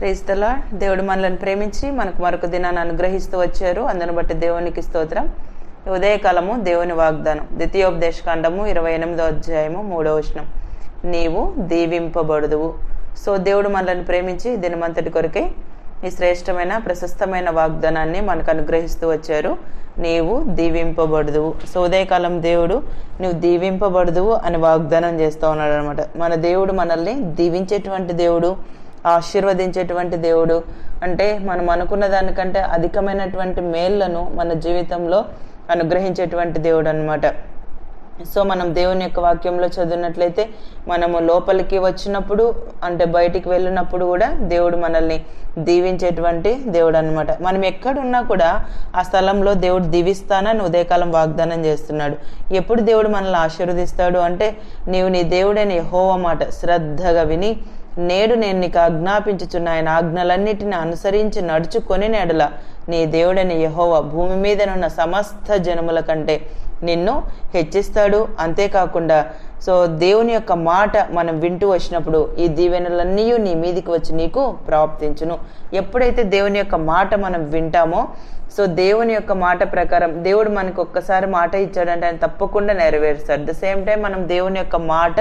క్రైస్తలా దేవుడు మనల్ని ప్రేమించి మనకు మరొక దినాన్ని అనుగ్రహిస్తూ వచ్చారు. అందును బట్టి దేవునికి స్తోత్రం. ఉదయకాలము దేవుని వాగ్దానం. ద్వితీయోపదేశకాండము ఇరవై ఎనిమిదో అధ్యాయము మూడో వచనం. నీవు దీవింపబడుదువు. సో దేవుడు మనల్ని ప్రేమించి దినమంతటి కొరకే ఈ శ్రేష్టమైన ప్రశస్తమైన వాగ్దానాన్ని మనకు అనుగ్రహిస్తూ వచ్చారు. నీవు దీవింపబడుదువు. సో ఉదయకాలం దేవుడు నువ్వు దీవింపబడుదువు అని వాగ్దానం చేస్తూ ఉన్నాడు అనమాట మన దేవుడు మనల్ని దీవించేటువంటి దేవుడు. ఆశీర్వదించేటువంటి దేవుడు. అంటే మనం అనుకున్న దానికంటే అధికమైనటువంటి మేళ్ళను మన జీవితంలో అనుగ్రహించేటువంటి దేవుడు అనమాట సో మనం దేవుని యొక్క వాక్యంలో చదివినట్లయితే మనము లోపలికి వచ్చినప్పుడు అంటే బయటికి వెళ్ళినప్పుడు కూడా దేవుడు మనల్ని దీవించేటువంటి దేవుడు అనమాట మనం ఎక్కడున్నా కూడా ఆ స్థలంలో దేవుడు దీవిస్తానని ఉదయకాలం వాగ్దానం చేస్తున్నాడు. ఎప్పుడు దేవుడు మనల్ని ఆశీర్వదిస్తాడు అంటే నీవు నీ దేవుడైన యెహోవా మాట శ్రద్ధగా విని నేడు నేను నీకు ఆజ్ఞాపించుచున్న ఆయన ఆజ్ఞలన్నిటిని అనుసరించి నడుచుకొని నెడల. నీ దేవుడని యహోవ భూమి మీదనున్న సమస్త జనముల కంటే నిన్ను హెచ్చిస్తాడు. అంతేకాకుండా సో దేవుని యొక్క మాట మనం వింటూ వచ్చినప్పుడు ఈ దీవెనలన్నీ నీ మీదికి వచ్చి నీకు ప్రాప్తించును. ఎప్పుడైతే దేవుని యొక్క మాట మనం వింటామో సో దేవుని యొక్క మాట ప్రకారం దేవుడు మనకు ఒక్కసారి మాట ఇచ్చాడంటే ఆయన తప్పకుండా నెరవేరుస్తాడు. ద సేమ్ టైం మనం దేవుని యొక్క మాట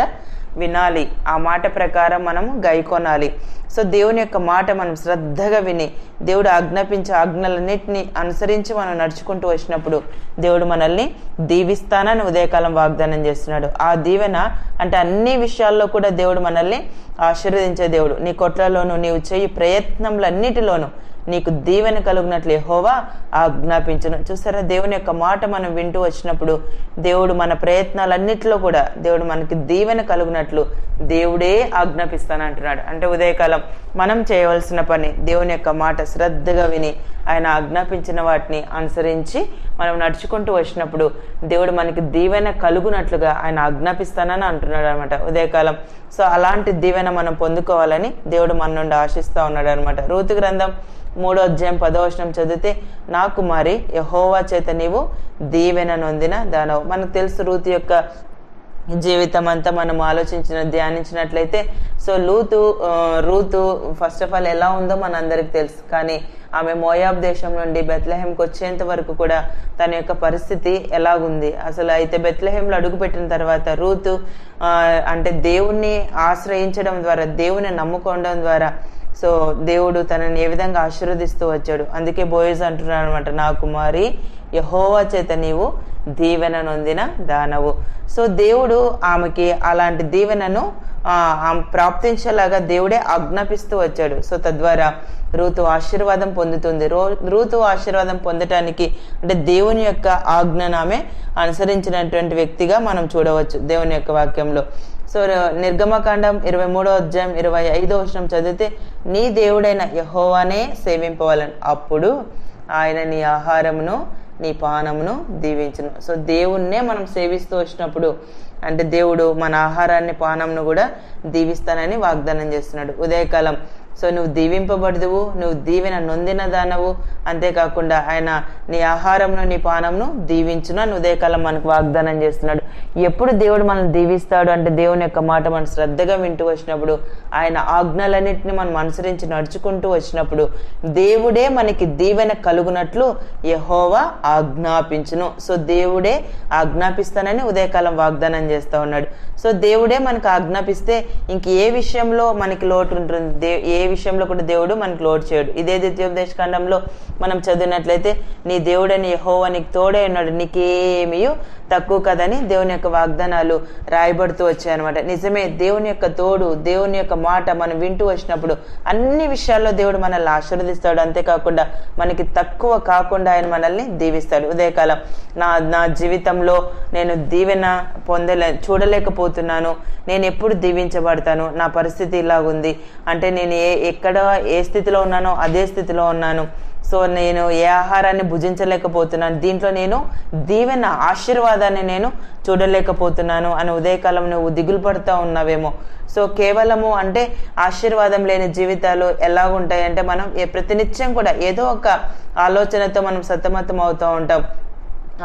వినాలి. ఆ మాట ప్రకారం మనం గైకొనాలి సో దేవుని యొక్క మాట మనం శ్రద్ధగా విని దేవుడు ఆజ్ఞాపించే ఆజ్ఞలన్నింటినీ అనుసరించి మనం నడుచుకుంటూ వచ్చినప్పుడు దేవుడు మనల్ని దీవిస్తానని ఉదయకాలం వాగ్దానం చేస్తున్నాడు. ఆ దీవెన అంటే అన్ని విషయాల్లో కూడా దేవుడు మనల్ని ఆశీర్వదించే దేవుడు. నీ కొట్లలోను నీవు చేయి ప్రయత్నములన్నిటిలోనూ నీకు దీవెన కలుగునట్లు యెహోవా ఆజ్ఞాపించను. చూసారా? దేవుని యొక్క మాట మనం వింటూ వచ్చినప్పుడు దేవుడు మన ప్రయత్నాలన్నిటిలో కూడా దేవుడు మనకి దీవెన కలుగునట్లు దేవుడే ఆజ్ఞాపిస్తానంటున్నాడు. అంటే ఉదయకాలం మనం చేయవలసిన పని దేవుని యొక్క మాట శ్రద్ధగా విని ఆయన ఆజ్ఞాపించిన వాటిని అనుసరించి మనం నడుచుకుంటూ వచ్చినప్పుడు దేవుడు మనకి దీవెన కలుగునట్లుగా ఆయన ఆజ్ఞాపిస్తానని అంటున్నాడు అనమాట ఉదయకాలం. సో అలాంటి దీవెన మనం పొందుకోవాలని దేవుడు మన నుండి ఆశిస్తూ ఉన్నాడు అనమాట రూతు గ్రంథం మూడో అధ్యాయం పదో వచనం చదివితే నా కుమారి యహోవా చేత నీవు దీవెన నొందిన దానవు. మనకు తెలుసు రూతు యొక్క జీవితం అంతా మనం ఆలోచించిన ధ్యానించినట్లయితే సో లూతు రూతు ఫస్ట్ ఆఫ్ ఆల్ ఎలా ఉందో మన అందరికి తెలుసు. కానీ ఆమె మోయాబ్ దేశం నుండి బెత్లహేంకి వచ్చేంత వరకు కూడా తన యొక్క పరిస్థితి ఎలాగుంది? అసలు అయితే బెత్లహేంలో అడుగుపెట్టిన తర్వాత రూతు అంటే దేవుణ్ణి ఆశ్రయించడం ద్వారా దేవుని నమ్ముకోవడం ద్వారా సో దేవుడు తనని ఏ విధంగా ఆశీర్వదిస్తూ వచ్చాడు? అందుకే బోయస్ అంటున్నాడు అనమాట నా కుమారి యహోవా చేత నీవు దీవెన నొందిన దానవు. సో దేవుడు ఆమెకి అలాంటి దీవెనను ప్రాప్తించేలాగా దేవుడే ఆజ్ఞాపిస్తూ వచ్చాడు. సో తద్వారా రూతు ఆశీర్వాదం పొందుతుంది. రో రూతు ఆశీర్వాదం పొందటానికి అంటే దేవుని యొక్క ఆజ్ఞను ఆమె అనుసరించినటువంటి వ్యక్తిగా మనం చూడవచ్చు దేవుని యొక్క వాక్యంలో. సో నిర్గమకాండం ఇరవై మూడో అధ్యాయం ఇరవై ఐదో వచనం చదివితే నీ దేవుడైన యహోవానే సేవింపవాలని. అప్పుడు ఆయన నీ ఆహారమును నీ పానమును దీవించును. సో దేవుణ్ణే మనం సేవిస్తూ వచ్చినప్పుడు అంటే దేవుడు మన ఆహారాన్ని పానంను కూడా దీవిస్తానని వాగ్దానం చేస్తున్నాడు. ఉదయకాలం సో నువ్వు దీవింపబడదువు నువ్వు దీవెన నొందిన దానవు. అంతేకాకుండా ఆయన నీ ఆహారంను నీ పానంను దీవించును. అని ఉదయకాలం మనకు వాగ్దానం చేస్తున్నాడు. ఎప్పుడు దేవుడు మనల్ని దీవిస్తాడు అంటే దేవుని యొక్క మాట మనం శ్రద్ధగా వింటూ వచ్చినప్పుడు ఆయన ఆజ్ఞలన్నింటినీ మనం అనుసరించి నడుచుకుంటూ వచ్చినప్పుడు దేవుడే మనకి దీవెన కలుగునట్లు యహోవా ఆజ్ఞాపించును. సో దేవుడే ఆజ్ఞాపిస్తానని ఉదయకాలం వాగ్దానం చేస్తూ ఉన్నాడు. సో దేవుడే మనకు ఆజ్ఞాపిస్తే ఇంక ఏ విషయంలో మనకి లోటు ఉంటుంది? ఏ విషయంలో కూడా దేవుడు మనకు లోడ్ చేయడు. ఇదే ద్వితీయోపదేశ ఖండంలో మనం చదివినట్లయితే నీ దేవుడని యహోవా నీకు తోడే ఉన్నాడు నీకేమీ తక్కువ కదని దేవుని యొక్క వాగ్దానాలు రాయబడుతూ వచ్చాయన్నమాట. నిజమే దేవుని యొక్క తోడు దేవుని యొక్క మాట మనం వింటూ వచ్చినప్పుడు అన్ని విషయాల్లో దేవుడు మనల్ని ఆశీర్వదిస్తాడు. అంతేకాకుండా మనకి తక్కువ కాకుండా ఆయన మనల్ని దీవిస్తాడు. ఉదయకాలం నా నా జీవితంలో నేను దీవెన పొందలే చూడలేకపోతున్నాను. నేను ఎప్పుడు దీవించబడతాను? నా పరిస్థితి ఇలాగుంది. అంటే నేను ఏ ఎక్కడ ఏ స్థితిలో ఉన్నానో అదే స్థితిలో ఉన్నాను. సో నేను ఏ ఆహారాన్ని భుజించలేకపోతున్నాను దీంట్లో నేను దీవెన ఆశీర్వాదాన్ని నేను చూడలేకపోతున్నాను అని ఉదయకాలం నువ్వు దిగులు పడుతూ ఉన్నావేమో. సో కేవలము అంటే ఆశీర్వాదం లేని జీవితాలు ఎలాగుంటాయి అంటే మనం ప్రతినిత్యం కూడా ఏదో ఒక ఆలోచనతో మనం సతమతం అవుతూ ఉంటాం.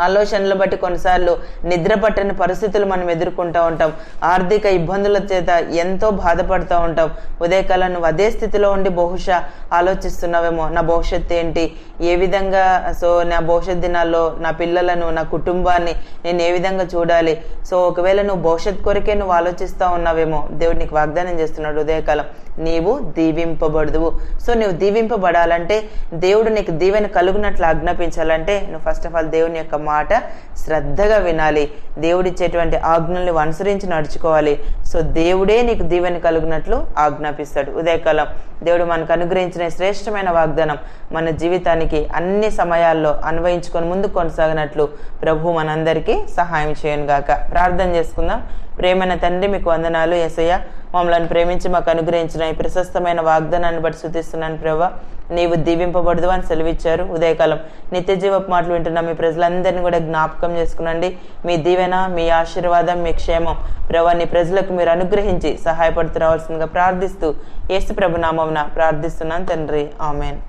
ఆలోచనలు బట్టి కొన్నిసార్లు నిద్ర పట్టని పరిస్థితులు మనం ఎదుర్కొంటూ ఉంటాం. ఆర్థిక ఇబ్బందుల చేత ఎంతో బాధపడుతూ ఉంటాం. ఉదయకాలం నువ్వు అదే స్థితిలో ఉండి బహుశా ఆలోచిస్తున్నావేమో నా భవిష్యత్తు ఏంటి? ఏ విధంగా సో నా భవిష్యత్ దినాల్లో నా పిల్లలను నా కుటుంబాన్ని నేను ఏ విధంగా చూడాలి? సో ఒకవేళ నువ్వు భవిష్యత్ కొరకే నువ్వు ఆలోచిస్తూ ఉన్నావేమో దేవుడు నీకు వాగ్దానం చేస్తున్నాడు ఉదయకాలం. నీవు దీవింపబడదువు. సో నువ్వు దీవింపబడాలంటే దేవుడు నీకు దీవెన కలుగునట్లు ఆజ్ఞాపించాలంటే నువ్వు ఫస్ట్ ఆఫ్ ఆల్ దేవుని యొక్క మాట శ్రద్ధగా వినాలి. దేవుడిచ్చేటువంటి ఆజ్ఞల్ని అనుసరించి నడుచుకోవాలి. సో దేవుడే నీకు దీవెన కలుగునట్లు ఆజ్ఞాపిస్తాడు. ఉదయకాలం దేవుడు మనకు అనుగ్రహించిన శ్రేష్టమైన వాగ్దానం మన జీవితానికి అన్ని సమయాల్లో అన్వయించుకొని ముందు కొనసాగినట్లు ప్రభు మనందరికీ సహాయం చేయను గాక ప్రార్థన చేసుకుందాం. ప్రేమైన తండ్రి మీకు వందనాలు ఎసయ్య మమ్మల్ని ప్రేమించి మాకు అనుగ్రహించిన ఈ ప్రశస్తమైన వాగ్దానాన్ని బట్టి శుద్ధిస్తున్నాను ప్రభా. నీవు దీవింపబడదు అని సెలవిచ్చారు. ఉదయకాలం నిత్య జీవపు మాటలు వింటున్న మీ ప్రజలందరినీ కూడా జ్ఞాపకం చేసుకునండి. మీ దీవెన మీ ఆశీర్వాదం మీ క్షేమం. ప్రభా నీ ప్రజలకు మీరు అనుగ్రహించి సహాయపడుతూ రావాల్సిందిగా ప్రార్థిస్తూ యేసు ప్రభు నామమున ప్రార్థిస్తున్నాను తండ్రి. ఆమెన్.